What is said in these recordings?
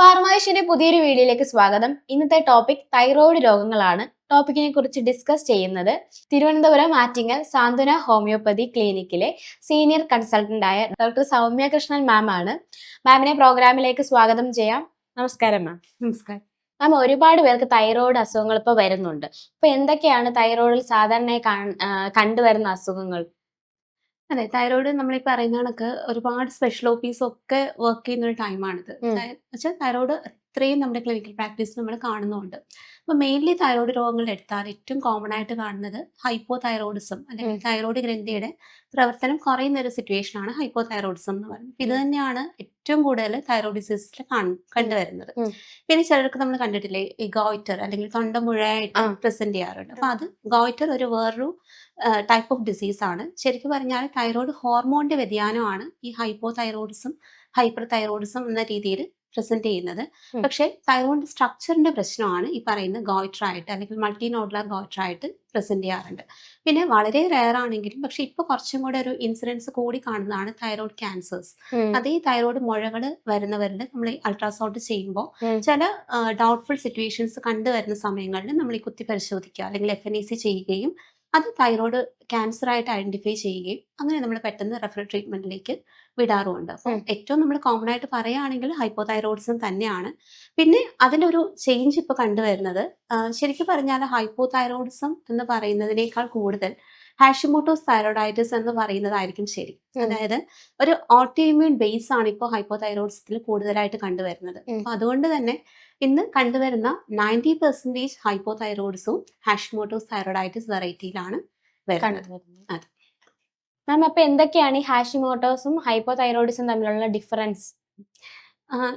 ഫാർമായിഷിന്റെ പുതിയൊരു വീഡിയോയിലേക്ക് സ്വാഗതം. ഇന്നത്തെ ടോപ്പിക് തൈറോയിഡ് രോഗങ്ങളാണ്. ടോപ്പിക്കിനെ കുറിച്ച് ഡിസ്കസ് ചെയ്യുന്നത് തിരുവനന്തപുരം ആറ്റിങ്ങൽ സാന്ത്വന ഹോമിയോപ്പതി ക്ലിനിക്കിലെ സീനിയർ കൺസൾട്ടന്റ് ആയ ഡോക്ടർ സൗമ്യ കൃഷ്ണൻ മാം ആണ്. മാമിനെ പ്രോഗ്രാമിലേക്ക് സ്വാഗതം ചെയ്യാം. നമസ്കാരം മാം നമസ്കാരം. മാം ഒരുപാട് പേർക്ക് തൈറോയിഡ് അസുഖങ്ങൾ ഇപ്പോൾ വരുന്നുണ്ട്. ഇപ്പൊ എന്തൊക്കെയാണ് തൈറോയിഡിൽ സാധാരണയായി കണ്ടുവരുന്ന അസുഖങ്ങൾ? അതെ തൈറോയിഡ് നമ്മൾ ഈ പറയുന്ന കണക്ക് ഒരുപാട് സ്പെഷ്യൽ ഓഫീസ് ഒക്കെ വർക്ക് ചെയ്യുന്ന ഒരു ടൈമാണിത്. വെച്ചാൽ തൈറോയിഡ് ഇത്രയും നമ്മുടെ ക്ലിനിക്കൽ പ്രാക്ടീസ് നമ്മൾ കാണുന്നുണ്ട് അപ്പോൾ മെയിൻലി തൈറോയിഡ് രോഗങ്ങൾ എടുത്താൽ ഏറ്റവും കോമൺ ആയിട്ട് കാണുന്നത് ഹൈപ്പോ തൈറോയിഡിസം അല്ലെങ്കിൽ തൈറോയ്ഡ് ഗ്രന്ഥിയുടെ പ്രവർത്തനം കുറയുന്ന ഒരു സിറ്റുവേഷൻ ആണ് ഹൈപ്പോ തൈറോയിഡിസം എന്ന് പറയുന്നത്. ഇത് തന്നെയാണ് ഏറ്റവും കൂടുതൽ തൈറോയിഡ് ഡിസീസിൽ കണ്ടുവരുന്നത് പിന്നെ ചിലർക്ക് നമ്മൾ കണ്ടിട്ടില്ലേ ഈ ഗോയിറ്റർ അല്ലെങ്കിൽ തൊണ്ടമുഴയായിട്ട് മുഴയായിട്ട് പ്രസന്റ് ചെയ്യാറുണ്ട്. അപ്പൊ അത് ഗോയിറ്റർ ഒരു വേറൊരു ടൈപ്പ് ഓഫ് ഡിസീസ് ആണ്. ശരിക്കും പറഞ്ഞാൽ തൈറോയ്ഡ് ഹോർമോണിന്റെ വ്യതിയാനമാണ് ഈ ഹൈപ്പോ തൈറോയിഡിസം ഹൈപ്പർ തൈറോയിഡിസം എന്ന രീതിയിൽ പ്രസന്റ് ചെയ്യുന്നത്. പക്ഷെ തൈറോയിഡ് സ്ട്രക്ചറിന്റെ പ്രശ്നമാണ് ഈ പറയുന്ന ഗോയിറ്റർ ആയിട്ട് അല്ലെങ്കിൽ മൾട്ടി നോഡുലർ ഗോയിറ്റർ ആയിട്ട് പ്രസന്റ് ചെയ്യാറുണ്ട്. പിന്നെ വളരെ റെയർ ആണെങ്കിലും പക്ഷെ ഇപ്പൊ കുറച്ചും കൂടെ ഒരു ഇൻസിഡൻസ് കൂടി കാണുന്നതാണ് തൈറോയിഡ് ക്യാൻസേഴ്സ്. അത് ഈ തൈറോയിഡ് മുഴകൾ വരുന്നവരിൽ നമ്മൾ അൾട്രാസൗണ്ട് ചെയ്യുമ്പോൾ ചില ഡൗട്ട്ഫുൾ സിറ്റുവേഷൻസ് കണ്ടുവരുന്ന സമയങ്ങളിൽ നമ്മൾ ഈ കുത്തി പരിശോധിക്കുക അല്ലെങ്കിൽ എഫ് എൻ ഇ സി ചെയ്യുകയും അത് തൈറോയ്ഡ് ക്യാൻസർ ആയിട്ട് ഐഡന്റിഫൈ ചെയ്യുകയും അങ്ങനെ നമ്മൾ പെട്ടെന്ന് റെഫറൽ ട്രീറ്റ്മെന്റിലേക്ക് വിടാറുമുണ്ട്. അപ്പോൾ ഏറ്റവും നമ്മൾ കോമൺ ആയിട്ട് പറയുകയാണെങ്കിൽ ഹൈപ്പോ തൈറോയിഡ്സും തന്നെയാണ്. പിന്നെ അതിന്റെ ഒരു ചേഞ്ച് ഇപ്പോൾ കണ്ടുവരുന്നത് ശരിക്കും പറഞ്ഞാൽ ഹൈപ്പോ ഹൈപ്പോതൈറോയിഡിസം എന്ന് പറയുന്നതിനേക്കാൾ കൂടുതൽ ഹാഷിമോട്ടോസ് തൈറോയിഡൈറ്റിസ് എന്ന് പറയുന്നതായിരിക്കും ശരി. അതായത് ഒരു ഓട്ടോഇമ്യൂൺ ബേസ് ആണ് ഇപ്പോൾ ഹൈപ്പോ ഹൈപ്പോതൈറോയിഡിസത്തിൽ കൂടുതലായിട്ട് കണ്ടുവരുന്നത്. അപ്പോൾ അപ്പൊ അതുകൊണ്ട് തന്നെ ഇന്ന് കണ്ടുവരുന്ന നയന്റി പെർസെന്റേജ് ഹൈപ്പോതൈറോയിഡിസും ഹാഷ്മോട്ടോസ് തൈറോയിഡൈറ്റിസ് വെറൈറ്റിയിലാണ് വരുന്നത്. മാം അപ്പൊ എന്തൊക്കെയാണ് ഈ ഹാഷിമോട്ടോസും ഹൈപ്പോ തൈറോയിഡിസും തമ്മിലുള്ള ഡിഫറൻസ്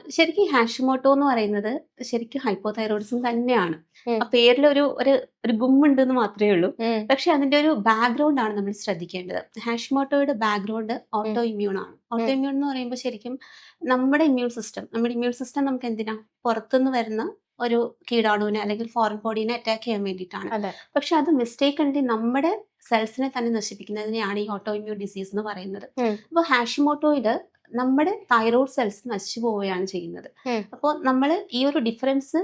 ശരിക്കും ഹാഷിമോട്ടോ എന്ന് പറയുന്നത് ശരിക്കും ഹൈപ്പോതൈറോയിഡിസം തന്നെയാണ്. ആ പേരിലൊരു ഒരു ഒരു ഗുമ്മുണ്ട് എന്ന് മാത്രമേ ഉള്ളൂ. പക്ഷെ അതിന്റെ ഒരു ബാക്ക്ഗ്രൗണ്ട് ആണ് നമ്മൾ ശ്രദ്ധിക്കേണ്ടത്. ഹാഷിമോട്ടോയുടെ ബാക്ക്ഗ്രൗണ്ട് ഓട്ടോ ഇമ്മ്യൂൺ ആണ്. ഓട്ടോ ഇമ്മ്യൂൺ എന്ന് പറയുമ്പോൾ ശരിക്കും നമ്മുടെ ഇമ്മ്യൂൺ സിസ്റ്റം നമ്മുടെ ഇമ്മ്യൂൺ സിസ്റ്റം നമുക്ക് എന്തിനാ? പുറത്തുനിന്ന് വരുന്ന ഒരു കീടാണുവിനെ അല്ലെങ്കിൽ ഫോറിൻ ബോഡീനെ അറ്റാക്ക് ചെയ്യാൻ വേണ്ടിയിട്ടാണ്. പക്ഷെ അത് മിസ്റ്റേക്ക് ഉണ്ടെങ്കിൽ നമ്മുടെ സെൽസിനെ തന്നെ നശിപ്പിക്കുന്നതിനെയാണ് ഈ ഓട്ടോ ഇമ്മ്യൂൺ ഡിസീസ് എന്ന് പറയുന്നത്. അപ്പൊ അപ്പോൾ ഹാഷിമോട്ടോയിൽ നമ്മുടെ തൈറോയ്ഡ് സെൽസ് നശിച്ചു പോവുകയാണ് ചെയ്യുന്നത്. അപ്പോൾ നമ്മൾ ഈ ഒരു ഡിഫറൻസ്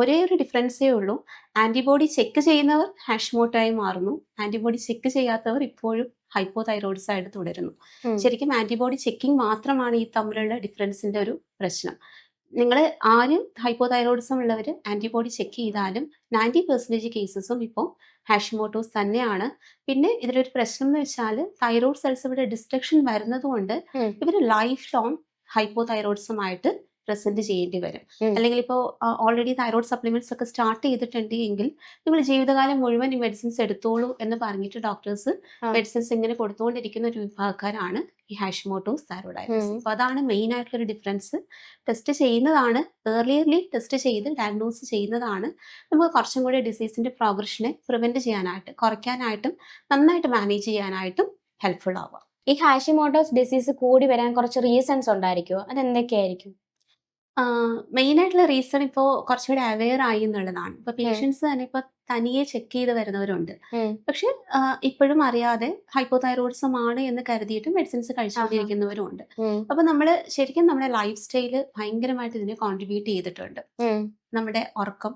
ഒരേ ഒരു ഡിഫറൻസേ ഉള്ളൂ. ആന്റിബോഡി ചെക്ക് ചെയ്യുന്നവർ ഹാഷ്മോട്ടായി മാറുന്നു. ആന്റിബോഡി ചെക്ക് ചെയ്യാത്തവർ ഇപ്പോഴും ഹൈപ്പോ തൈറോയിഡ്സ് ആയിട്ട് തുടരുന്നു ശരിക്കും ആന്റിബോഡി ചെക്കിംഗ് മാത്രമാണ് ഈ തമ്മിലുള്ള ഡിഫറൻസിന്റെ ഒരു പ്രശ്നം. നിങ്ങൾ ആരും ഹൈപ്പോതൈറോയിഡിസം ഉള്ളവർ ആന്റിബോഡി ചെക്ക് ചെയ്താലും നയന്റി പെർസെന്റേജ് കേസസും ഇപ്പോൾ ഹാഷിമോട്ടോസ് തന്നെയാണ്. പിന്നെ ഇതിലൊരു പ്രശ്നം എന്ന് വെച്ചാൽ തൈറോയ്ഡ് സെൽസ് ഇവിടെ ഡിസ്ട്രക്ഷൻ വരുന്നതുകൊണ്ട് ഇവർ ലൈഫ് ലോങ് ഹൈപ്പോ തൈറോയിഡിസമായിട്ട് പ്രസന്റ് ചെയ്യേണ്ടി വരും. അല്ലെങ്കിൽ ഇപ്പോൾ ഓൾറെഡി തൈറോയ്ഡ് സപ്ലിമെന്റ്സ് ഒക്കെ സ്റ്റാർട്ട് ചെയ്തിട്ടുണ്ട് എങ്കിൽ നിങ്ങൾ ജീവിതകാലം മുഴുവൻ ഈ മെഡിസിൻസ് എടുത്തോളൂ എന്ന് പറഞ്ഞിട്ട് ഡോക്ടേഴ്സ് മെഡിസിൻസ് ഇങ്ങനെ കൊടുത്തുകൊണ്ടിരിക്കുന്ന ഒരു വിഭാഗക്കാരാണ് ഈ ഹാഷ്മോട്ടോസ് തൈറോയിഡൈറ്റിസ് ഉം. അപ്പോൾ അതാണ് മെയിൻ ആയിട്ടുള്ള ഒരു ഡിഫറൻസ് ടെസ്റ്റ് ചെയ്യുന്നതാണ് ഏർലിയർലി ടെസ്റ്റ് ചെയ്ത് ഡയഗ്നോസ് ചെയ്യുന്നതാണ്. നമുക്ക് കുറച്ചും കൂടി ഡിസീസിന്റെ പ്രോഗ്രഷനെ പ്രിവെന്റ് ചെയ്യാനായിട്ട് കുറയ്ക്കാനായിട്ടും നന്നായിട്ട് മാനേജ് ചെയ്യാനായിട്ടും ഹെൽപ്ഫുൾ ആവുക ഈ ഹാഷിമോട്ടോസ് ഡിസീസ് കൂടി വരാൻ കുറച്ച് റീസൺസ് ഉണ്ടായിരിക്കുമോ അതെന്തൊക്കെയായിരിക്കും? മെയിൻ ആയിട്ടുള്ള റീസൺ ഇപ്പോ കുറച്ചുകൂടി അവെയർ ആയി എന്നുള്ളതാണ്. ഇപ്പൊ പേഷ്യൻസ് തന്നെ ഇപ്പൊ തനിയെ ചെക്ക് ചെയ്ത് വരുന്നവരുണ്ട്. പക്ഷെ ഇപ്പോഴും അറിയാതെ ഹൈപ്പോതൈറോയിഡിസം ആണ് എന്ന് കരുതിയിട്ട് മെഡിസിൻസ് കഴിച്ചുകൊണ്ടിരിക്കുന്നവരും ഉണ്ട് അപ്പൊ നമ്മൾ ശരിക്കും നമ്മുടെ ലൈഫ് സ്റ്റൈൽ ഭയങ്കരമായിട്ട് ഇതിനെ കോൺട്രിബ്യൂട്ട് ചെയ്തിട്ടുണ്ട്. നമ്മുടെ ഉറക്കം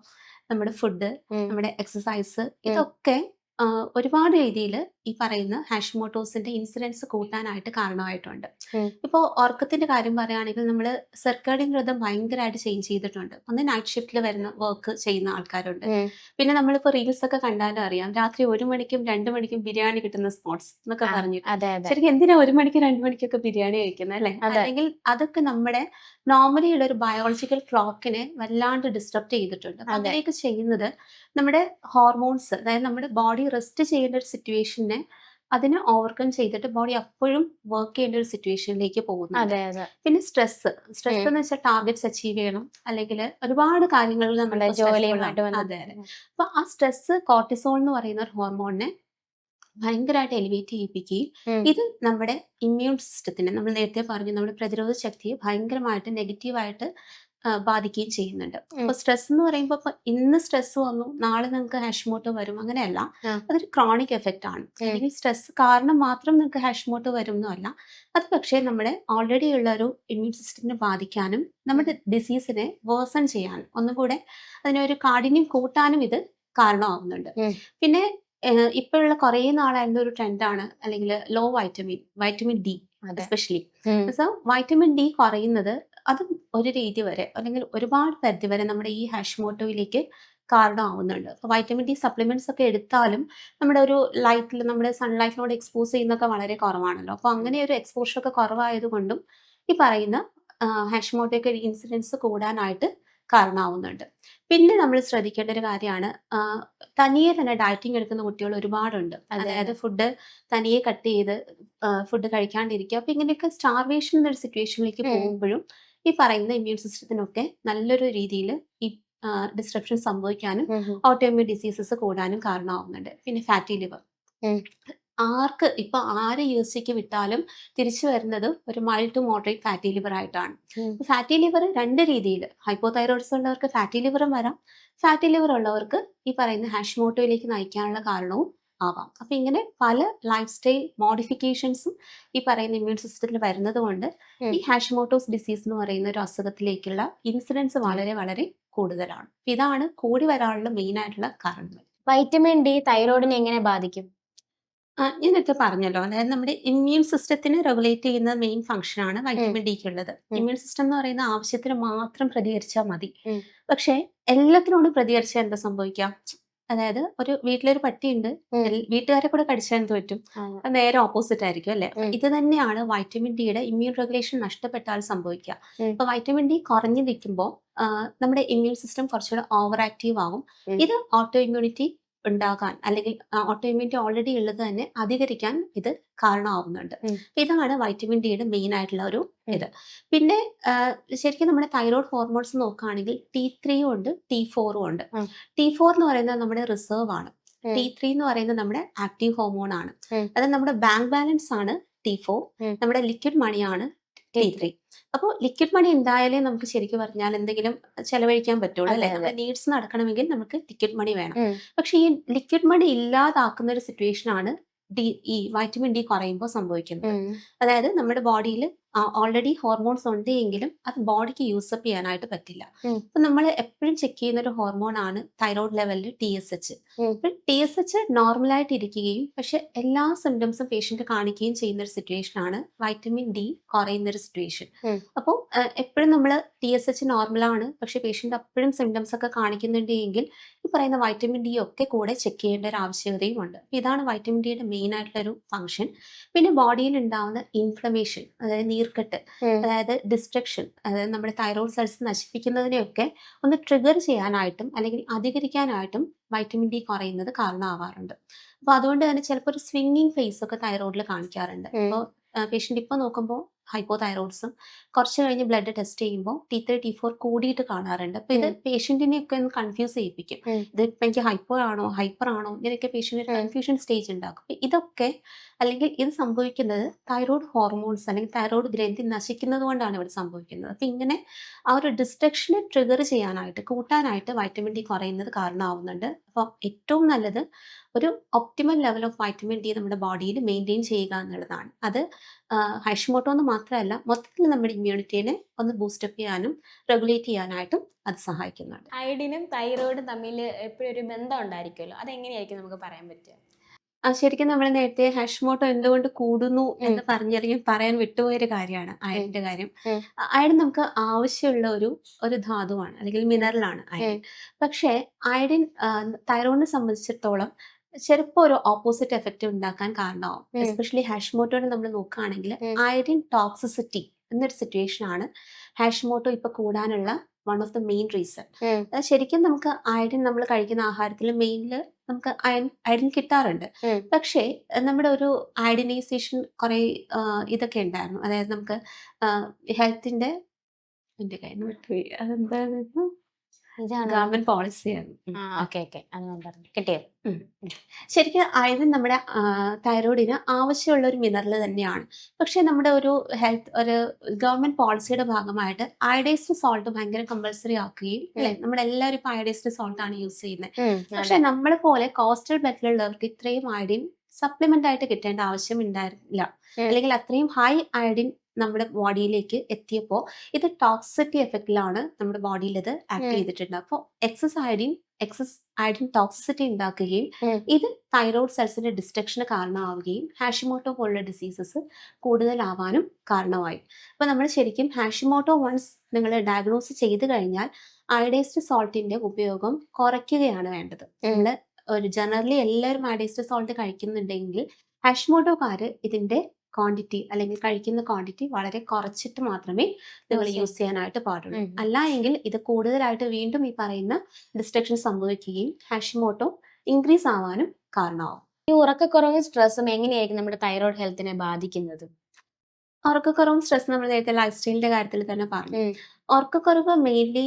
നമ്മുടെ ഫുഡ് നമ്മുടെ എക്സസൈസ് ഇതൊക്കെ ഒരുപാട് രീതിയിൽ ഈ പറയുന്ന ഹാഷ്മോട്ടോസിന്റെ ഇൻസിഡൻസ് കൂട്ടാനായിട്ട് കാരണമായിട്ടുണ്ട്. ഇപ്പോൾ ഉറക്കത്തിന്റെ കാര്യം പറയുകയാണെങ്കിൽ നമ്മൾ സർക്കാഡിൻ വ്രതം ഭയങ്കരമായിട്ട് ചേഞ്ച് ചെയ്തിട്ടുണ്ട്. ഒന്ന് നൈറ്റ് ഷിഫ്റ്റിൽ വരുന്ന വർക്ക് ചെയ്യുന്ന ആൾക്കാരുണ്ട്. പിന്നെ നമ്മളിപ്പോൾ റീൽസ് ഒക്കെ കണ്ടാലും അറിയാം. രാത്രി ഒരു മണിക്കും രണ്ട് മണിക്കും ബിരിയാണി കിട്ടുന്ന സ്പോട്സ് എന്നൊക്കെ പറഞ്ഞു പറഞ്ഞിട്ട്. ശരിക്കും എന്തിനാ ഒരു മണിക്ക് രണ്ട് മണിക്കൊക്കെ ബിരിയാണി കഴിക്കുന്നത് അല്ലെ? അല്ലെങ്കിൽ അതൊക്കെ നമ്മുടെ നോർമലി ഉള്ള ഒരു ബയോളജിക്കൽ ക്ലോക്കിനെ വല്ലാണ്ട് ഡിസ്റ്റർബ് ചെയ്തിട്ടുണ്ട്. അങ്ങനെയൊക്കെ ചെയ്യുന്നത് നമ്മുടെ ഹോർമോൺസ് അതായത് നമ്മുടെ ബോഡി റെസ്റ്റ് ചെയ്യേണ്ട ഒരു സിറ്റുവേഷനെ അതിനെ ഓവർകം ചെയ്തിട്ട് ബോഡി അപ്പോഴും വർക്ക് ചെയ്യേണ്ട ഒരു സിറ്റുവേഷനിലേക്ക് പോകുന്നു പിന്നെ സ്ട്രെസ് സ്ട്രെസ് എന്ന് വെച്ചാൽ ടാർഗറ്റ്സ് അച്ചീവ് ചെയ്യണം. അല്ലെങ്കിൽ ഒരുപാട് കാര്യങ്ങൾ നമ്മുടെ ജോലിയുമായിട്ട് അതെ അതെ. അപ്പൊ ആ സ്ട്രെസ് കോർട്ടിസോൾ എന്ന് പറയുന്ന ഒരു ഹോർമോണിനെ ഭയങ്കരമായിട്ട് എലിവേറ്റ് ചെയ്യിപ്പിക്കുകയും ഇത് നമ്മുടെ ഇമ്മ്യൂൺ സിസ്റ്റത്തിനെ നമ്മൾ നേരത്തെ പറഞ്ഞു നമ്മുടെ പ്രതിരോധ ശക്തിയെ ഭയങ്കരമായിട്ട് നെഗറ്റീവായിട്ട് ബാധിക്കുകയും ചെയ്യുന്നുണ്ട്. അപ്പൊ സ്ട്രെസ് എന്ന് പറയുമ്പോൾ ഇപ്പൊ ഇന്ന് സ്ട്രെസ് വന്നു നാളെ നിങ്ങൾക്ക് ഹാഷ്മോട്ട് വരും അങ്ങനെയല്ല. അതൊരു ക്രോണിക് എഫക്റ്റ് ആണ്. അല്ലെങ്കിൽ സ്ട്രെസ് കാരണം മാത്രം നിങ്ങൾക്ക് ഹാഷ്മോട്ട് വരും എന്നല്ല അത് പക്ഷേ നമ്മുടെ ഓൾറെഡി ഉള്ള ഒരു ഇമ്മ്യൂൺ സിസ്റ്റത്തിനെ ബാധിക്കാനും നമ്മുടെ ഡിസീസിനെ വേഴ്സൺ ചെയ്യാനും ഒന്നുകൂടെ അതിനൊരു കാഠിന്യം കൂട്ടാനും ഇത് കാരണമാവുന്നുണ്ട്. പിന്നെ ഇപ്പോഴുള്ള കുറേ നാളായിരുന്ന ഒരു ട്രെൻഡാണ് അല്ലെങ്കിൽ low vitamin vitamin D especially so vitamin D കുറയുന്നത് അത് ഒരു രീതി വരെ അല്ലെങ്കിൽ ഒരുപാട് പരിധി വരെ നമ്മുടെ ഈ ഹാഷ്മോട്ടോയിലേക്ക് കാരണമാവുന്നുണ്ട്. അപ്പോൾ വൈറ്റമിൻ ഡി സപ്ലിമെന്റ്സ് ഒക്കെ എടുത്താലും നമ്മുടെ ഒരു ലൈറ്റിൽ നമ്മുടെ സൺലൈറ്റിനോട് എക്സ്പോസ് ചെയ്യുന്നൊക്കെ വളരെ കുറവാണല്ലോ. അപ്പോൾ അങ്ങനെ ഒരു എക്സ്പോഷർ ഒക്കെ കുറവായതുകൊണ്ടും ഈ പറയുന്ന ഹാഷ്മോട്ടോയ്ക്ക് ഇൻസിഡൻസ് കൂടാനായിട്ട് കാരണമാവുന്നുണ്ട്. പിന്നെ നമ്മൾ ശ്രദ്ധിക്കേണ്ട ഒരു കാര്യമാണ് തനിയെ തന്നെ ഡയറ്റിംഗ് എടുക്കുന്ന കുട്ടികൾ ഒരുപാടുണ്ട്. അതായത് ഫുഡ് തനിയെ കട്ട് ചെയ്ത് ഫുഡ് കഴിക്കാണ്ടിരിക്കുക. അപ്പൊ ഇങ്ങനെയൊക്കെ സ്റ്റാർവേഷൻ എന്നൊരു സിറ്റുവേഷനിലേക്ക് പോകുമ്പോഴും ഈ പറയുന്ന ഇമ്മ്യൂൺ സിസ്റ്റത്തിനൊക്കെ നല്ലൊരു രീതിയിൽ ഈ ഡിസ്ട്രപ്ഷൻ സംഭവിക്കാനും. ഓട്ടോമ്യൂൺ ഡിസീസസ് കൂടാനും കാരണമാവുന്നുണ്ട്. പിന്നെ ഫാറ്റി ലിവർ ആർക്ക് ഇപ്പൊ ആര് സിക്ക് വിട്ടാലും തിരിച്ചു വരുന്നത് ഒരു mild to moderate fatty liver ആയിട്ടാണ്. ഫാറ്റി ലിവർ രണ്ട് രീതിയിൽ ഹൈപ്പോതൈറോയിഡ്സ് ഉള്ളവർക്ക് ഫാറ്റി ലിവറും വരാം. ഫാറ്റി ലിവർ ഉള്ളവർക്ക് ഈ പറയുന്ന ഹാഷ്മോട്ടോയിലേക്ക് നയിക്കാനുള്ള കാരണവും ആവാം. അപ്പൊ ഇങ്ങനെ പല ലൈഫ് സ്റ്റൈൽ മോഡിഫിക്കേഷൻസും ഈ പറയുന്ന ഇമ്മ്യൂൺ സിസ്റ്റത്തിൽ വരുന്നത് കൊണ്ട് ഈ ഹാഷിമോട്ടോസ് ഡിസീസ് എന്ന് പറയുന്ന ഒരു അസുഖത്തിലേക്കുള്ള ഇൻസിഡൻസ് വളരെ വളരെ കൂടുതലാണ്. ഇതാണ് കൂടി വരാനുള്ള മെയിൻ ആയിട്ടുള്ള കാരണങ്ങൾ. വൈറ്റമിൻ ഡി തൈറോയിഡിനെ എങ്ങനെ ബാധിക്കും? ഞാൻ നേരത്തെ പറഞ്ഞല്ലോ. അതായത് നമ്മുടെ ഇമ്മ്യൂൺ സിസ്റ്റത്തിനെ റെഗുലേറ്റ് ചെയ്യുന്ന മെയിൻ ഫംഗ്ഷൻ ആണ് വൈറ്റമിൻ ഡിക്ക് ഉള്ളത് ഇമ്മ്യൂൺ സിസ്റ്റം എന്ന് പറയുന്ന ആവശ്യത്തിന് മാത്രം പ്രതികരിച്ചാൽ മതി. പക്ഷേ പക്ഷെ എല്ലാത്തിനോടും പ്രതികരിച്ചാൽ എന്താ സംഭവിക്കാം? അതായത് ഒരു വീട്ടിലൊരു പട്ടിയുണ്ട്. ഉണ്ട് വീട്ടുകാരെ കൂടെ കടിച്ചാൽ തോറ്റും. അത് നേരെ ഓപ്പോസിറ്റ് ആയിരിക്കും അല്ലെ? ഇത് തന്നെയാണ് വൈറ്റമിൻ ഡിയുടെ ഇമ്മ്യൂൺ റെഗുലേഷൻ നഷ്ടപ്പെട്ടാൽ സംഭവിക്കുക. അപ്പൊ വൈറ്റമിൻ ഡി കുറഞ്ഞു നിൽക്കുമ്പോൾ നമ്മുടെ ഇമ്മ്യൂൺ സിസ്റ്റം കുറച്ചുകൂടെ ഓവർ ആക്റ്റീവ് ആകും ഇത് ഓട്ടോ ഇമ്മ്യൂണിറ്റി ഉണ്ടാകാൻ അല്ലെങ്കിൽ ഓട്ടോ ഇമ്മ്യൂണിറ്റി ഓൾറെഡി ഉള്ളത് തന്നെ അധികരിക്കാൻ ഇത് കാരണമാവുന്നുണ്ട്. ഇതാണ് വൈറ്റമിൻ ഡിയുടെ മെയിൻ ആയിട്ടുള്ള ഒരു ഇത്. പിന്നെ ശരിക്കും നമ്മുടെ തൈറോയ്ഡ് ഹോർമോൺസ് നോക്കുകയാണെങ്കിൽ ടി ത്രീയും ഉണ്ട് ടി ഫോറും ഉണ്ട്. ടി ഫോർ എന്ന് പറയുന്നത് നമ്മുടെ റിസർവ് ആണ്. ടി ത്രീ എന്ന് പറയുന്നത് നമ്മുടെ ആക്റ്റീവ് ഹോർമോൺ ആണ്. അതായത് അത് നമ്മുടെ ബാങ്ക് ബാലൻസ് ആണ് ടി ഫോർ നമ്മുടെ ലിക്വിഡ് മണിയാണ് ടി ത്രീ അപ്പോൾ ലിക്വിഡ് മണി എന്തായാലും നമുക്ക് ശരിക്കും പറഞ്ഞാൽ എന്തെങ്കിലും ചെലവഴിക്കാൻ പറ്റുള്ളൂ. അല്ലെ. നമ്മുടെ നീഡ്സ് നടക്കണമെങ്കിൽ നമുക്ക് ലിക്വിഡ് മണി വേണം. പക്ഷെ ഈ ലിക്വിഡ് മണി ഇല്ലാതാക്കുന്ന ഒരു സിറ്റുവേഷൻ ആണ് ഡി ഈ വൈറ്റമിൻ ഡി കുറയുമ്പോൾ സംഭവിക്കുന്നത്. അതായത് നമ്മുടെ ബോഡിയിൽ ഓൾറെഡി ഹോർമോൺസ് ഉണ്ട് എങ്കിലും അത് ബോഡിക്ക് യൂസപ്പ് ചെയ്യാനായിട്ട് പറ്റില്ല. അപ്പൊ നമ്മൾ എപ്പോഴും ചെക്ക് ചെയ്യുന്ന ഒരു ഹോർമോൺ ആണ് തൈറോയ്ഡ് ലെവലിൽ T S H T S H നോർമലായിട്ട് ഇരിക്കുകയും പക്ഷെ എല്ലാ സിംറ്റംസും പേഷ്യന്റ് കാണിക്കുകയും ചെയ്യുന്ന ഒരു സിറ്റുവേഷൻ ആണ് വൈറ്റമിൻ ഡി കുറയുന്ന ഒരു സിറ്റുവേഷൻ അപ്പൊ അപ്പോൾ എപ്പോഴും നമ്മൾ ടി എസ് എച്ച് നോർമലാണ് പക്ഷെ പേഷ്യന്റ് അപ്പോഴും സിംറ്റംസ് ഒക്കെ കാണിക്കുന്നുണ്ട് എങ്കിൽ ഈ പറയുന്ന വൈറ്റമിൻ ഡി ഒക്കെ കൂടെ ചെക്ക് ചെയ്യേണ്ട ഒരു ആവശ്യകതയും ഉണ്ട്. ഇതാണ് വൈറ്റമിൻ ഡിയുടെ മെയിൻ ആയിട്ടുള്ള ഒരു ഫംഗ്ഷൻ പിന്നെ ബോഡിയിൽ ഉണ്ടാവുന്ന ഇൻഫ്ലമേഷൻ അതായത് നീർക്കെട്ട് അതായത് ഡിസ്ട്രക്ഷൻ അതായത് നമ്മുടെ തൈറോയ്ഡ് സെൽസ് നശിപ്പിക്കുന്നതിനെയൊക്കെ ഒന്ന് ട്രിഗർ ചെയ്യാനായിട്ടും അല്ലെങ്കിൽ അധികരിക്കാനായിട്ടും വൈറ്റമിൻ ഡി കുറയുന്നത് കാരണമാവാറുണ്ട്. അപ്പോൾ അതുകൊണ്ട് തന്നെ ചിലപ്പോൾ ഒരു സ്വിംഗിങ് ഫേസ് ഒക്കെ തൈറോയിഡിൽ കാണിക്കാറുണ്ട്. അപ്പോൾ പേഷ്യന്റ് ഇപ്പോൾ നോക്കുമ്പോൾ ഹൈപ്പോ തൈറോയിഡ്സും കുറച്ച് കഴിഞ്ഞ് ബ്ലഡ് ടെസ്റ്റ് ചെയ്യുമ്പോൾ ടി ത്രീ ടി ഫോർ കൂടിയിട്ട് കാണാറുണ്ട്. അപ്പൊ ഇത് പേഷ്യന്റിനെ ഒക്കെ ഒന്ന് കൺഫ്യൂസ് ചെയ്യിപ്പിക്കും. ഇത് ഇപ്പൊ എനിക്ക് ഹൈപ്പോ ആണോ ഹൈപ്പർ ആണോ ഇങ്ങനെയൊക്കെ പേഷ്യന്റ് കൺഫ്യൂഷൻ സ്റ്റേജ് ഉണ്ടാക്കും. അപ്പൊ ഇതൊക്കെ അല്ലെങ്കിൽ ഇത് സംഭവിക്കുന്നത് തൈറോയ്ഡ് ഹോർമോൺസ് അല്ലെങ്കിൽ തൈറോയ്ഡ് ഗ്രന്ഥി നശിക്കുന്നത് കൊണ്ടാണ് ഇവിടെ സംഭവിക്കുന്നത്. അപ്പൊ ഇങ്ങനെ ആ ഒരു ഡിസ്ട്രക്ഷനെ ട്രിഗർ ചെയ്യാനായിട്ട് കൂട്ടാനായിട്ട് വൈറ്റമിൻ ഡി കുറയുന്നത് കാരണമാവുന്നുണ്ട്. അപ്പോൾ ഏറ്റവും നല്ലത് ഒരു optimal level of vitamin D നമ്മുടെ ബോഡിയിൽ മെയിന്റെയിൻ ചെയ്യുക എന്നുള്ളതാണ്. അത് ഹൈഷ്മോട്ടോ എന്ന് മാത്രമല്ല മൊത്തത്തിൽ നമ്മുടെ ഇമ്മ്യൂണിറ്റീനെ ഒന്ന് ബൂസ്റ്റപ്പ് ചെയ്യാനും റെഗുലേറ്റ് ചെയ്യാനായിട്ടും അത് സഹായിക്കുന്നുണ്ട്. അയഡിനും തൈറോയിഡും തമ്മിൽ എപ്പോഴും ഒരു ബന്ധം ഉണ്ടായിരിക്കുമല്ലോ. അതെങ്ങനെയായിരിക്കും നമുക്ക് പറയാൻ പറ്റുക? ആ ശരിക്കും നമ്മൾ നേരത്തെ ഹാഷ്മോട്ടോ എന്തുകൊണ്ട് കൂടുന്നു എന്ന് പറഞ്ഞറിയും പറയാൻ വിട്ടുപോയൊരു കാര്യമാണ് അയഡിന്റെ കാര്യം. അയഡ് അയഡിൻ നമുക്ക് ആവശ്യമുള്ള ഒരു ഒരു ധാതുവാണ് അല്ലെങ്കിൽ മിനറലാണ് അയഡിൻ പക്ഷേ അയഡിൻ തൈറോയിഡിനെ സംബന്ധിച്ചിടത്തോളം ചിലപ്പോൾ ഒരു ഓപ്പോസിറ്റ് എഫക്റ്റ് ഉണ്ടാക്കാൻ കാരണമാവും. എസ്പെഷ്യലി ഹാഷ്മോട്ടോനെ നമ്മൾ നോക്കുകയാണെങ്കിൽ. അയഡിൻ ടോക്സിസിറ്റി എന്നൊരു സിറ്റുവേഷൻ ആണ് ഹാഷ്മോട്ടോ ഇപ്പൊ കൂടാനുള്ള one of the main reason. ശരിക്കും നമുക്ക് അയഡിൻ നമ്മൾ കഴിക്കുന്ന ആഹാരത്തിൽ മെയിനിൽ നമുക്ക് അയൺ അയഡിൻ കിട്ടാറുണ്ട്. പക്ഷേ നമ്മുടെ ഒരു അയഡിനൈസേഷൻ കുറെ ഇതൊക്കെ ഉണ്ടായിരുന്നു. അതായത് നമുക്ക് ഹെൽത്തിന്റെ എന്റെ കയ്യിൽ നിന്ന് വിട്ടുപോയി അതെന്തായിരുന്നു ഗവൺമെന്റ് പോളിസിയാണ് ഓക്കെ പറഞ്ഞു. ശരിക്കും അയൺ നമ്മുടെ തൈറോയിഡിന് ആവശ്യമുള്ള ഒരു മിനറൽ തന്നെയാണ്. പക്ഷെ നമ്മുടെ ഒരു ഹെൽത്ത് ഒരു ഗവൺമെന്റ് പോളിസിയുടെ ഭാഗമായിട്ട് അയഡൈസ്ഡ് സോൾട്ട് ഭയങ്കര കമ്പൽസറി ആക്കുകയും അല്ലെ? നമ്മളെല്ലാവരും ഇപ്പൊ അയഡൈസ്ഡ് സോൾട്ട് ആണ് യൂസ് ചെയ്യുന്നത്. പക്ഷെ നമ്മളെ പോലെ കോസ്റ്റൽ ബെറ്റിലുള്ളവർക്ക് ഇത്രയും അയഡിൻ സപ്ലിമെന്റ് ആയിട്ട് കിട്ടേണ്ട ആവശ്യം ഉണ്ടായിരുന്നില്ല. അല്ലെങ്കിൽ അത്രയും ഹൈ അയഡിൻ നമ്മുടെ ബോഡിയിലേക്ക് എത്തിയപ്പോൾ ഇത് ടോക്സിറ്റി എഫക്റ്റിലാണ് നമ്മുടെ ബോഡിയിൽ ഇത് ആക്ട്. ചെയ്തിട്ടുണ്ട്. അപ്പോൾ excess iodine excess iodine toxicity ഉണ്ടാക്കുകയും ഇത് തൈറോയ്ഡ് സെൽസിന്റെ ഡിസ്ട്രക്ഷന് കാരണമാവുകയും ഹാഷിമോട്ടോ പോലുള്ള ഡിസീസസ് കൂടുതലാവാനും കാരണമായി. അപ്പോൾ നമ്മൾ ശരിക്കും ഹാഷിമോട്ടോ വൺസ് നിങ്ങൾ ഡയഗ്നോസ് ചെയ്ത് കഴിഞ്ഞാൽ അയഡൈസ്ഡ് സോൾട്ടിന്റെ ഉപയോഗം കുറയ്ക്കുകയാണ് വേണ്ടത്. നമ്മൾ ഒരു ജനറലി എല്ലാവരും ആഡേസ്റ്റർ സോൾട്ട് കഴിക്കുന്നുണ്ടെങ്കിൽ ഹാഷ്മോട്ടോക്കാർ ഇതിന്റെ ക്വാണ്ടിറ്റി അല്ലെങ്കിൽ കഴിക്കുന്ന ക്വാണ്ടിറ്റി വളരെ കുറച്ചിട്ട് മാത്രമേ നിങ്ങൾ യൂസ് ചെയ്യാനായിട്ട് പാടുള്ളൂ. അല്ല എങ്കിൽ ഇത് കൂടുതലായിട്ട് വീണ്ടും ഈ പറയുന്ന ഡിസ്ട്രക്ഷൻ സംഭവിക്കുകയും ഹാഷിമോട്ടോ ഇൻക്രീസ് ആവാനും കാരണമാവും. ഈ ഉറക്കക്കുറവും സ്ട്രെസ്സും എങ്ങനെയായിരിക്കും നമ്മുടെ തൈറോയ്ഡ് ഹെൽത്തിനെ ബാധിക്കുന്നത്? ഉറക്കക്കുറവും സ്ട്രെസ് നമ്മൾ നേരത്തെ ലൈഫ് സ്റ്റൈലിന്റെ കാര്യത്തിൽ തന്നെ പറഞ്ഞു. ഉറക്കക്കുറവ് മെയിൻലി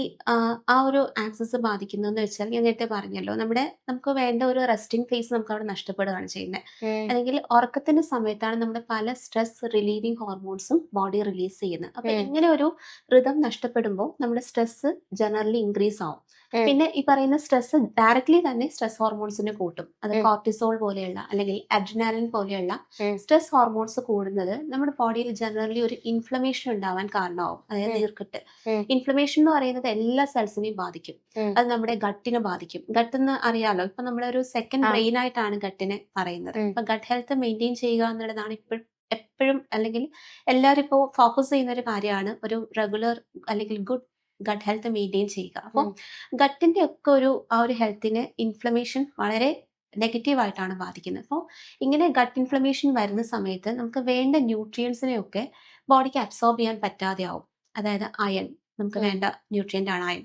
ആ ഒരു ആക്സസ് ബാധിക്കുന്നതെന്ന് വെച്ചാൽ ഞാൻ നേരത്തെ പറഞ്ഞല്ലോ നമ്മുടെ നമുക്ക് വേണ്ട ഒരു റെസ്റ്റിംഗ് ഫേസ് നമുക്ക് അവിടെ നഷ്ടപ്പെടുകയാണ് ചെയ്യുന്നത്. അല്ലെങ്കിൽ ഉറക്കത്തിന്റെ സമയത്താണ് നമ്മുടെ പല സ്ട്രെസ് റിലീവിങ് ഹോർമോൺസും ബോഡി റിലീസ് ചെയ്യുന്നത്. അപ്പൊ ഇങ്ങനെ ഒരു ഋതം നഷ്ടപ്പെടുമ്പോൾ നമ്മുടെ സ്ട്രെസ് ജനറലി ഇൻക്രീസ് ആവും. പിന്നെ ഈ പറയുന്ന സ്ട്രെസ് ഡയറക്ട്ലി തന്നെ സ്ട്രെസ് ഹോർമോൺസിനെ കൂട്ടും. അത് കോർട്ടിസോൾ പോലെയുള്ള അല്ലെങ്കിൽ അഡ്രിനാലിൻ പോലെയുള്ള. സ്ട്രെസ് ഹോർമോൺസ് കൂടുന്നത് നമ്മുടെ ബോഡിയിൽ ജനറലി ഒരു ഇൻഫ്ലമേഷൻ ഉണ്ടാവാൻ കാരണമാവും. അതായത്. നീർക്കെട്ട്. ഇൻഫ്ലമേഷൻ എന്ന് പറയുന്നത് എല്ലാ സെൽസിനെയും ബാധിക്കും. അത് നമ്മുടെ ഗട്ടിനെ ബാധിക്കും. ഗട്ട് എന്ന് അറിയാലോ? ഇപ്പൊ നമ്മുടെ ഒരു സെക്കൻഡ്. ബ്രെയിൻ ആയിട്ടാണ് ഗട്ടിനെ പറയുന്നത്. അപ്പൊ ഗട്ട് ഹെൽത്ത് മെയിന്റെയിൻ ചെയ്യുക എന്നുള്ളതാണ് ഇപ്പോഴും എപ്പോഴും അല്ലെങ്കിൽ എല്ലാവരും ഇപ്പോൾ ഫോക്കസ് ചെയ്യുന്ന ഒരു കാര്യമാണ് ഒരു റെഗുലർ അല്ലെങ്കിൽ ഗുഡ് ഗട്ട് ഹെൽത്ത് മെയിന്റെയിൻ ചെയ്യുക. അപ്പോൾ ഉം. ഗട്ടിന്റെ ഒക്കെ ഒരു ആ ഒരു ഹെൽത്തിന് ഇൻഫ്ലമേഷൻ വളരെ നെഗറ്റീവായിട്ടാണ് ബാധിക്കുന്നത്. അപ്പോൾ ഇങ്ങനെ ഗട്ട് ഇൻഫ്ലമേഷൻ വരുന്ന സമയത്ത് നമുക്ക് വേണ്ട ന്യൂട്രിയൻസിനെയൊക്കെ ബോഡിക്ക് അബ്സോർബ് ചെയ്യാൻ പറ്റാതെ ആവും അതായത് അയൺ നമുക്ക് വേണ്ട ന്യൂട്രിയന്റ് ആണ് അയൺ.